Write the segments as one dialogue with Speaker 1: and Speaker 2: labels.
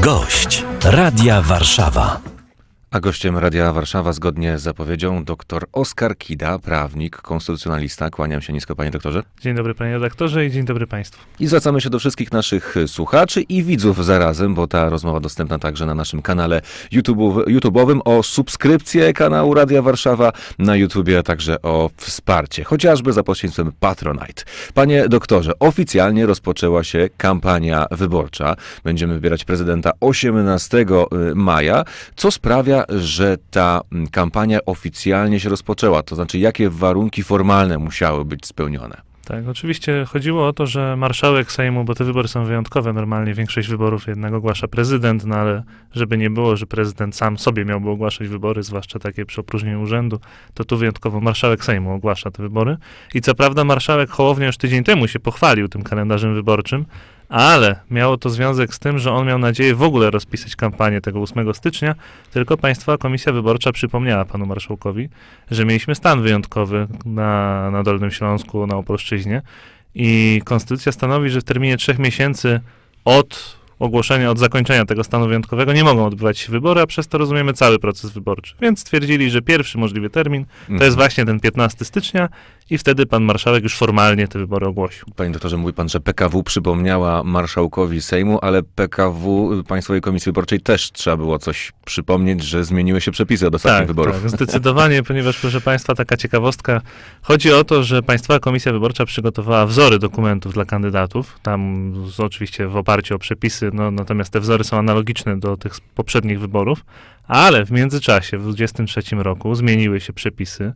Speaker 1: Gość Radia Warszawa.
Speaker 2: A gościem Radia Warszawa zgodnie z zapowiedzią dr Oskar Kida, prawnik, konstytucjonalista. Kłaniam się nisko, panie doktorze.
Speaker 3: Dzień dobry panie redaktorze i dzień dobry państwu.
Speaker 2: I zwracamy się do wszystkich naszych słuchaczy i widzów zarazem, bo ta rozmowa dostępna także na naszym kanale YouTube'ow- YouTube'owym o subskrypcję kanału Radia Warszawa na YouTubie, a także o wsparcie, chociażby za pośrednictwem Patronite. Panie doktorze, oficjalnie rozpoczęła się kampania wyborcza. Będziemy wybierać prezydenta 18 maja, co sprawia, że ta mm, kampania oficjalnie się rozpoczęła. To znaczy, jakie warunki formalne musiały być spełnione?
Speaker 3: Tak, oczywiście chodziło o to, że marszałek Sejmu, bo te wybory są wyjątkowe, normalnie większość wyborów jednak ogłasza prezydent, no ale żeby nie było, że prezydent sam sobie miałby ogłaszać wybory, zwłaszcza takie przy opróżnieniu urzędu, to tu wyjątkowo marszałek Sejmu ogłasza te wybory. I co prawda marszałek Hołownia już tydzień temu się pochwalił tym kalendarzem wyborczym, ale miało to związek z tym, że on miał nadzieję w ogóle rozpisać kampanię tego 8 stycznia, tylko Państwa Komisja Wyborcza przypomniała panu marszałkowi, że mieliśmy stan wyjątkowy na, na Dolnym Śląsku, na Opolszczyźnie i konstytucja stanowi, że w terminie trzech miesięcy od ogłoszenia, od zakończenia tego stanu wyjątkowego nie mogą odbywać się wybory, a przez to rozumiemy cały proces wyborczy. Więc stwierdzili, że pierwszy możliwy termin to jest właśnie ten 15 stycznia i wtedy pan marszałek już formalnie te wybory ogłosił.
Speaker 2: Panie doktorze, mówi pan, że PKW przypomniała marszałkowi Sejmu, ale PKW, Państwowej Komisji Wyborczej, też trzeba było coś przypomnieć, że zmieniły się przepisy od ostatnich
Speaker 3: Tak,
Speaker 2: wyborów.
Speaker 3: tak, zdecydowanie, ponieważ proszę Państwa, taka ciekawostka. Chodzi o to, że Państwowa Komisja Wyborcza przygotowała wzory dokumentów dla kandydatów, tam z, oczywiście w oparciu o przepisy, no, natomiast te wzory są analogiczne do tych poprzednich wyborów, ale w międzyczasie, w 2023 roku zmieniły się przepisy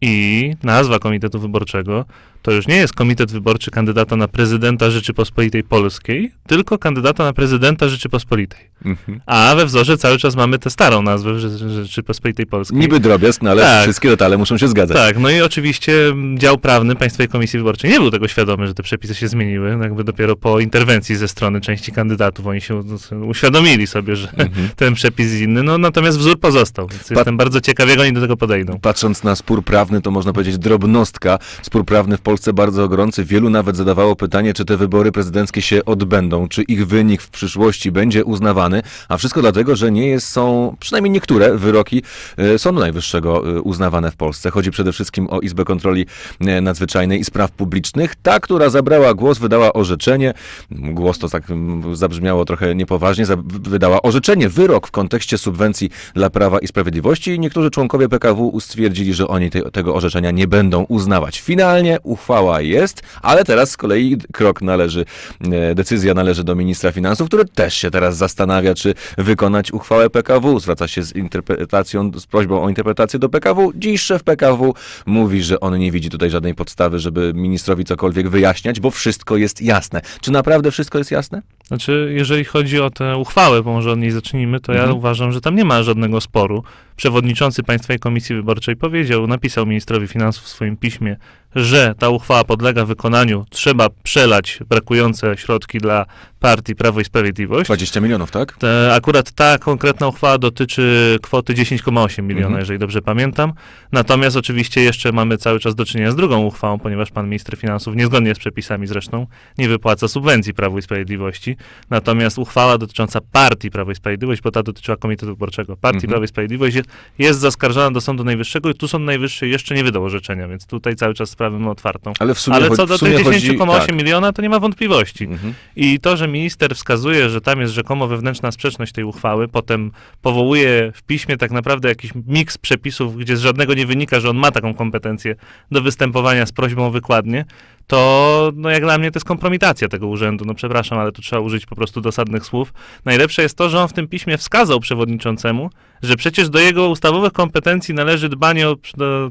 Speaker 3: i nazwa Komitetu Wyborczego to już nie jest Komitet Wyborczy kandydata na prezydenta Rzeczypospolitej Polskiej, tylko kandydata na prezydenta Rzeczypospolitej.
Speaker 2: Mhm.
Speaker 3: A we wzorze cały czas mamy tę starą nazwę Rze- Rzeczypospolitej Polskiej.
Speaker 2: Niby drobiazg, no ale
Speaker 3: Tak.
Speaker 2: wszystkie detale muszą się zgadzać.
Speaker 3: Tak, no i oczywiście dział prawny Państwowej Komisji Wyborczej nie był tego świadomy, że te przepisy się zmieniły. No Jakby dopiero po interwencji ze strony części kandydatów oni się u- uświadomili sobie, że
Speaker 2: Mhm.
Speaker 3: ten przepis jest inny. No natomiast wzór pozostał, więc jestem bardzo ciekaw, jak oni do tego podejdą.
Speaker 2: Patrząc na spór prawny, to można powiedzieć drobnostka. Spór prawny w Polsce bardzo gorący. Wielu nawet zadawało pytanie, czy te wybory prezydenckie się odbędą, czy ich wynik w przyszłości będzie uznawany, a wszystko dlatego, że nie jest, są, przynajmniej niektóre wyroki e, Sądu Najwyższego e, uznawane w Polsce. Chodzi przede wszystkim o Izbę Kontroli e, Nadzwyczajnej i Spraw Publicznych. Ta, która zabrała głos, wydała orzeczenie. Głos to tak zabrzmiało trochę niepoważnie. Wydała orzeczenie, wyrok w kontekście subwencji dla Prawa i Sprawiedliwości i niektórzy członkowie PKW stwierdzili, że oni te, tego orzeczenia nie będą uznawać. Finalnie uchwała jest, ale teraz z kolei krok należy, e, decyzja należy do ministra finansów, który też się teraz zastanawia, czy wykonać uchwałę PKW. Zwraca się z interpretacją, z prośbą o interpretację do PKW. Dziś szef PKW mówi, że on nie widzi tutaj żadnej podstawy, żeby ministrowi cokolwiek wyjaśniać, bo wszystko jest jasne. Czy naprawdę wszystko jest jasne?
Speaker 3: Znaczy, jeżeli chodzi o tę uchwałę, bo może od niej zacznijmy, to ja
Speaker 2: Mhm.
Speaker 3: uważam, że tam nie ma żadnego sporu. Przewodniczący Państwowej Komisji Wyborczej powiedział, napisał ministrowi finansów w swoim piśmie, że ta uchwała podlega wykonaniu, trzeba przelać brakujące środki dla partii Prawo i Sprawiedliwość.
Speaker 2: 20 milionów, tak?
Speaker 3: Te, akurat ta konkretna uchwała dotyczy kwoty 10,8 miliona,
Speaker 2: Mhm.
Speaker 3: jeżeli dobrze pamiętam. Natomiast oczywiście jeszcze mamy cały czas do czynienia z drugą uchwałą, ponieważ pan minister finansów, niezgodnie z przepisami zresztą, nie wypłaca subwencji Prawu i Sprawiedliwości. Natomiast uchwała dotycząca partii Prawo i Sprawiedliwość, bo ta dotyczyła Komitetu Wyborczego, partii
Speaker 2: Mhm.
Speaker 3: Prawo i Sprawiedliwość jest, zaskarżana do Sądu Najwyższego i tu Sąd Najwyższy jeszcze nie wydał orzeczenia, więc tutaj cały czas sprawę mamy otwartą.
Speaker 2: Ale w sumie,
Speaker 3: Ale co do tych
Speaker 2: chodzi...
Speaker 3: 10,8
Speaker 2: tak.
Speaker 3: miliona, to nie ma wątpliwości.
Speaker 2: Mhm.
Speaker 3: I to, że minister wskazuje, że tam jest rzekomo wewnętrzna sprzeczność tej uchwały, potem powołuje w piśmie tak naprawdę jakiś miks przepisów, gdzie z żadnego nie wynika, że on ma taką kompetencję do występowania z prośbą o wykładnię, to no jak dla mnie to jest kompromitacja tego urzędu. No przepraszam, ale tu trzeba użyć po prostu dosadnych słów. Najlepsze jest to, że on w tym piśmie wskazał przewodniczącemu, że przecież do jego ustawowych kompetencji należy dbanie o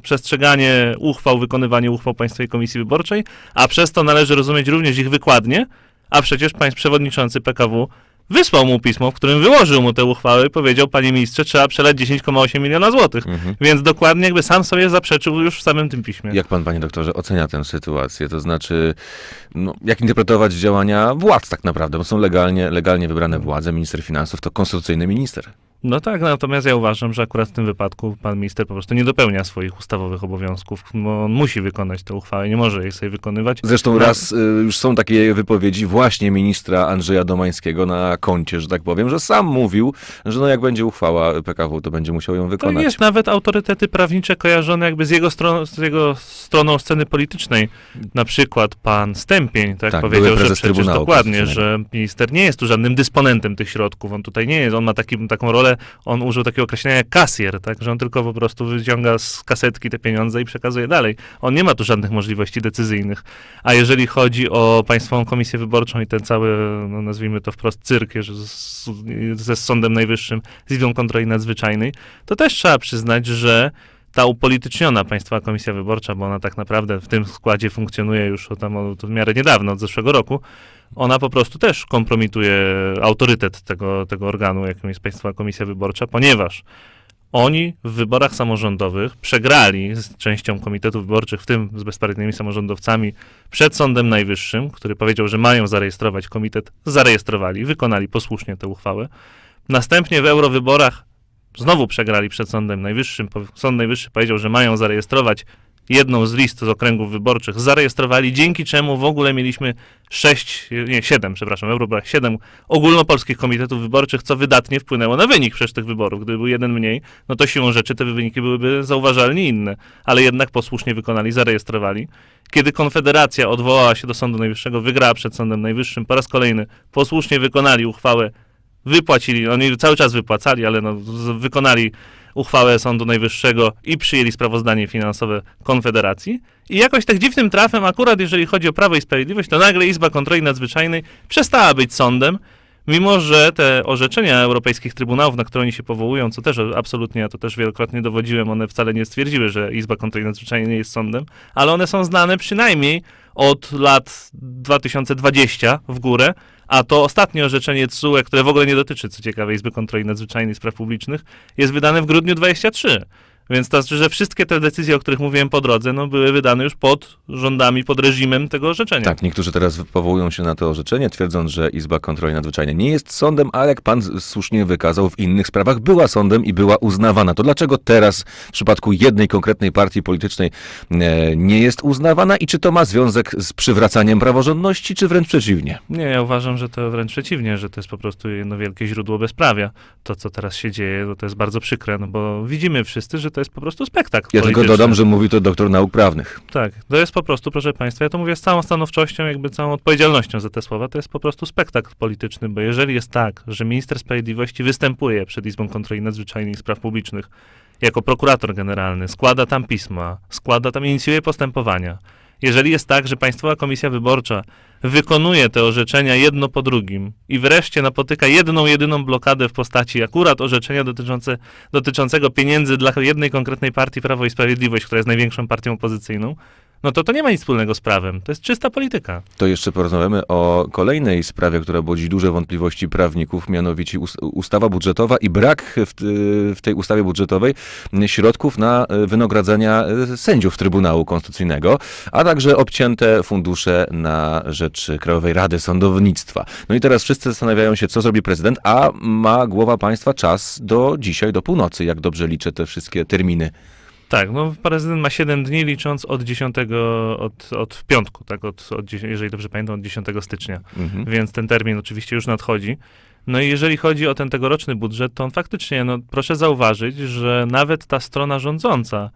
Speaker 3: przestrzeganie uchwał, wykonywanie uchwał Państwowej Komisji Wyborczej, a przez to należy rozumieć również ich wykładnie, a przecież państw przewodniczący PKW wysłał mu pismo, w którym wyłożył mu tę uchwałę i powiedział, panie ministrze, trzeba przelać 10,8 miliona złotych.
Speaker 2: Mhm.
Speaker 3: Więc dokładnie jakby sam sobie zaprzeczył już w samym tym piśmie.
Speaker 2: Jak pan, panie doktorze, ocenia tę sytuację? To znaczy, no, jak interpretować działania władz tak naprawdę? Bo są legalnie, legalnie wybrane władze. Minister finansów to konstytucyjny minister.
Speaker 3: No tak, natomiast ja uważam, że akurat w tym wypadku pan minister po prostu nie dopełnia swoich ustawowych obowiązków. Bo on musi wykonać tę uchwałę, nie może jej sobie wykonywać.
Speaker 2: Zresztą
Speaker 3: No.
Speaker 2: raz y, już są takie wypowiedzi właśnie ministra Andrzeja Domańskiego na koncie, że tak powiem, że sam mówił, że no jak będzie uchwała PKW, to będzie musiał ją
Speaker 3: To
Speaker 2: wykonać.
Speaker 3: jest nawet autorytety prawnicze kojarzone jakby z jego, stron, z jego stroną sceny politycznej. Na przykład pan Stępień tak,
Speaker 2: Tak,
Speaker 3: powiedział, że przecież dokładnie, że minister nie jest tu żadnym dysponentem tych środków. On tutaj nie jest, on ma taki, taką rolę, on użył takiego określenia jak kasjer, tak, że on tylko po prostu wyciąga z kasetki te pieniądze i przekazuje dalej. On nie ma tu żadnych możliwości decyzyjnych. A jeżeli chodzi o Państwową Komisję Wyborczą i ten cały, no nazwijmy to wprost cyrk ze Sądem Najwyższym, z Izbą Kontroli Nadzwyczajnej, to też trzeba przyznać, że ta upolityczniona Państwowa Komisja Wyborcza, bo ona tak naprawdę w tym składzie funkcjonuje już od, tam, od w miarę niedawno, od zeszłego roku, ona po prostu też kompromituje autorytet tego, tego organu, jakim jest Państwowa Komisja Wyborcza, ponieważ oni w wyborach samorządowych przegrali z częścią komitetów wyborczych, w tym z bezpartyjnymi samorządowcami, przed Sądem Najwyższym, który powiedział, że mają zarejestrować komitet, zarejestrowali, wykonali posłusznie tę uchwałę. Następnie w eurowyborach znowu przegrali przed Sądem Najwyższym. Sąd Najwyższy powiedział, że mają zarejestrować jedną z list z okręgów wyborczych. Zarejestrowali, dzięki czemu w ogóle mieliśmy sześć, nie, siedem, przepraszam, w eurowyborach siedem ogólnopolskich komitetów wyborczych, co wydatnie wpłynęło na wynik przecież tych wyborów. Gdyby był jeden mniej, no to siłą rzeczy te wyniki byłyby zauważalnie inne. Ale jednak posłusznie wykonali, zarejestrowali. Kiedy Konfederacja odwołała się do Sądu Najwyższego, wygrała przed Sądem Najwyższym, po raz kolejny posłusznie wykonali uchwałę wypłacili, oni cały czas wypłacali, ale no, wykonali uchwałę Sądu Najwyższego i przyjęli sprawozdanie finansowe Konfederacji. I jakoś tak dziwnym trafem, akurat jeżeli chodzi o Prawo i Sprawiedliwość, to nagle Izba Kontroli Nadzwyczajnej przestała być sądem, mimo że te orzeczenia europejskich trybunałów, na które oni się powołują, co też absolutnie, ja to też wielokrotnie dowodziłem, one wcale nie stwierdziły, że Izba Kontroli Nadzwyczajnej nie jest sądem, ale one są znane przynajmniej od lat 2020 w górę, a to ostatnie orzeczenie TSUE, które w ogóle nie dotyczy, co ciekawe, Izby Kontroli Nadzwyczajnej Spraw Publicznych, jest wydane w grudniu 23. Więc to znaczy, że wszystkie te decyzje, o których mówiłem po drodze, no, były wydane już pod rządami, pod reżimem tego orzeczenia.
Speaker 2: Tak, niektórzy teraz powołują się na to orzeczenie, twierdząc, że Izba Kontroli Nadzwyczajnej nie jest sądem, ale jak pan słusznie wykazał, w innych sprawach była sądem i była uznawana. To dlaczego teraz w przypadku jednej konkretnej partii politycznej e, nie jest uznawana i czy to ma związek z przywracaniem praworządności, czy wręcz przeciwnie?
Speaker 3: Nie, ja uważam, że to wręcz przeciwnie, że to jest po prostu jedno wielkie źródło bezprawia. To, co teraz się dzieje, no to jest bardzo przykre, no bo widzimy wszyscy, że to jest po prostu spektakl
Speaker 2: Ja tylko dodam, że mówi to doktor nauk prawnych.
Speaker 3: Tak, to jest po prostu, proszę Państwa, ja to mówię z całą stanowczością, jakby całą odpowiedzialnością za te słowa, to jest po prostu spektakl polityczny, bo jeżeli jest tak, że minister sprawiedliwości występuje przed Izbą Kontroli Nadzwyczajnej i Spraw Publicznych jako prokurator generalny, składa tam pisma, składa tam, inicjuje postępowania, jeżeli jest tak, że Państwowa Komisja Wyborcza wykonuje te orzeczenia jedno po drugim i wreszcie napotyka jedną, jedyną blokadę w postaci akurat orzeczenia dotyczące, dotyczącego pieniędzy dla jednej konkretnej partii Prawo i Sprawiedliwość, która jest największą partią opozycyjną, no to to nie ma nic wspólnego z prawem. To jest czysta polityka.
Speaker 2: To jeszcze porozmawiamy o kolejnej sprawie, która budzi duże wątpliwości prawników, mianowicie us- ustawa budżetowa i brak w, w tej ustawie budżetowej środków na e, wynagradzania e, sędziów Trybunału Konstytucyjnego, a także obcięte fundusze na rzecz Krajowej Rady Sądownictwa. No i teraz wszyscy zastanawiają się, co zrobi prezydent, a ma głowa państwa czas do dzisiaj, do północy, jak dobrze liczę te wszystkie terminy.
Speaker 3: Tak, no prezydent ma 7 dni licząc od 10, od, od w piątku, tak, od, od, 10 jeżeli dobrze pamiętam, od 10 stycznia.
Speaker 2: Mhm.
Speaker 3: więc ten termin oczywiście już nadchodzi. No i jeżeli chodzi o ten tegoroczny budżet, to on faktycznie, no proszę zauważyć, że nawet ta strona rządząca,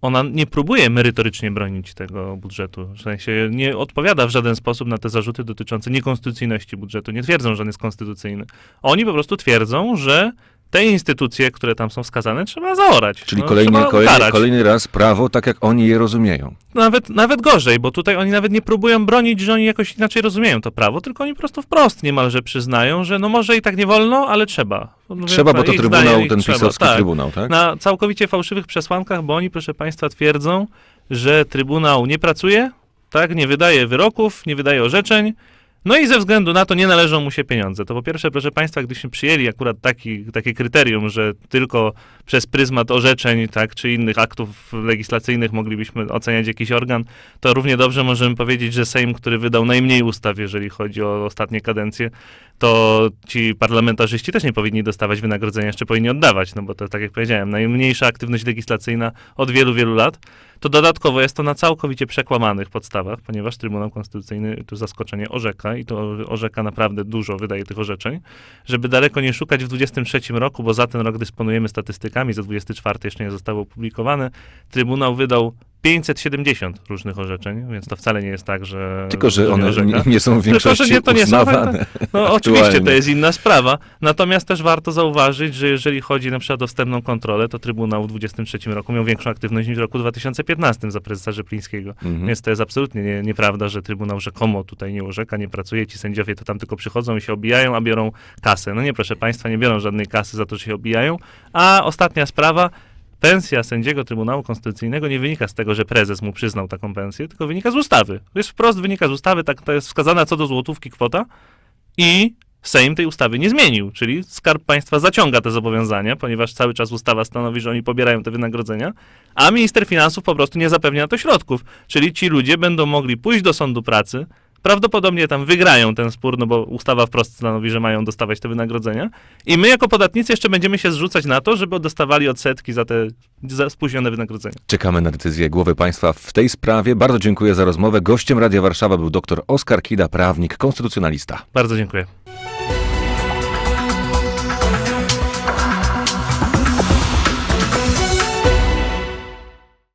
Speaker 3: ona nie próbuje merytorycznie bronić tego budżetu. W sensie nie odpowiada w żaden sposób na te zarzuty dotyczące niekonstytucyjności budżetu. Nie twierdzą, że on jest konstytucyjny. Oni po prostu twierdzą, że te instytucje, które tam są wskazane, trzeba zaorać.
Speaker 2: Czyli
Speaker 3: no,
Speaker 2: kolejny, kolejny, kolejny raz prawo, tak jak oni je rozumieją.
Speaker 3: Nawet, nawet gorzej, bo tutaj oni nawet nie próbują bronić, że oni jakoś inaczej rozumieją to prawo, tylko oni po prostu wprost niemalże przyznają, że no może i tak nie wolno, ale trzeba. No
Speaker 2: Trzeba, bo to
Speaker 3: ich
Speaker 2: trybunał,
Speaker 3: ich
Speaker 2: ten
Speaker 3: trzeba,
Speaker 2: pisowski
Speaker 3: tak.
Speaker 2: trybunał, tak?
Speaker 3: Na całkowicie fałszywych przesłankach, bo oni, proszę Państwa, twierdzą, że Trybunał nie pracuje, tak, nie wydaje wyroków, nie wydaje orzeczeń, no i ze względu na to nie należą mu się pieniądze. To po pierwsze, proszę Państwa, gdybyśmy przyjęli akurat taki, takie kryterium, że tylko przez pryzmat orzeczeń, tak, czy innych aktów legislacyjnych moglibyśmy oceniać jakiś organ, to równie dobrze możemy powiedzieć, że Sejm, który wydał najmniej ustaw, jeżeli chodzi o ostatnie kadencje, to ci parlamentarzyści też nie powinni dostawać wynagrodzenia, jeszcze powinni oddawać, no bo to tak jak powiedziałem, najmniejsza aktywność legislacyjna od wielu, wielu lat. To dodatkowo jest to na całkowicie przekłamanych podstawach, ponieważ Trybunał Konstytucyjny, tu zaskoczenie, orzeka i to orzeka naprawdę dużo, wydaje tych orzeczeń, żeby daleko nie szukać w 23 roku, bo za ten rok dysponujemy statystykami, za 24 jeszcze nie zostały opublikowane, Trybunał wydał 570 różnych orzeczeń, więc to wcale nie jest tak, że...
Speaker 2: Tylko, że one nie, nie są w większości
Speaker 3: nie- to nie są
Speaker 2: uznawane.
Speaker 3: No oczywiście to jest inna sprawa. Natomiast też warto zauważyć, że jeżeli chodzi na przykład o wstępną kontrolę, to Trybunał w 2023 roku miał większą aktywność niż w roku 2015 za prezesa Rzeplińskiego.
Speaker 2: Mhm.
Speaker 3: Więc to jest absolutnie nie, nieprawda, że Trybunał rzekomo tutaj nie orzeka, nie pracuje. Ci sędziowie to tam tylko przychodzą i się obijają, a biorą kasę. No nie, proszę Państwa, nie biorą żadnej kasy za to, że się obijają. A ostatnia sprawa. Pensja sędziego Trybunału Konstytucyjnego nie wynika z tego, że prezes mu przyznał taką pensję, tylko wynika z ustawy. To jest wprost wynika z ustawy, tak to jest wskazana co do złotówki kwota i Sejm tej ustawy nie zmienił, czyli Skarb Państwa zaciąga te zobowiązania, ponieważ cały czas ustawa stanowi, że oni pobierają te wynagrodzenia, a minister finansów po prostu nie zapewnia na to środków. Czyli ci ludzie będą mogli pójść do sądu pracy, prawdopodobnie tam wygrają ten spór, no bo ustawa wprost stanowi, że mają dostawać te wynagrodzenia i my jako podatnicy jeszcze będziemy się zrzucać na to, żeby dostawali odsetki za te za spóźnione wynagrodzenia.
Speaker 2: Czekamy na decyzję głowy państwa w tej sprawie. Bardzo dziękuję za rozmowę. Gościem Radia Warszawa był dr Oskar Kida, prawnik, konstytucjonalista.
Speaker 3: Bardzo dziękuję.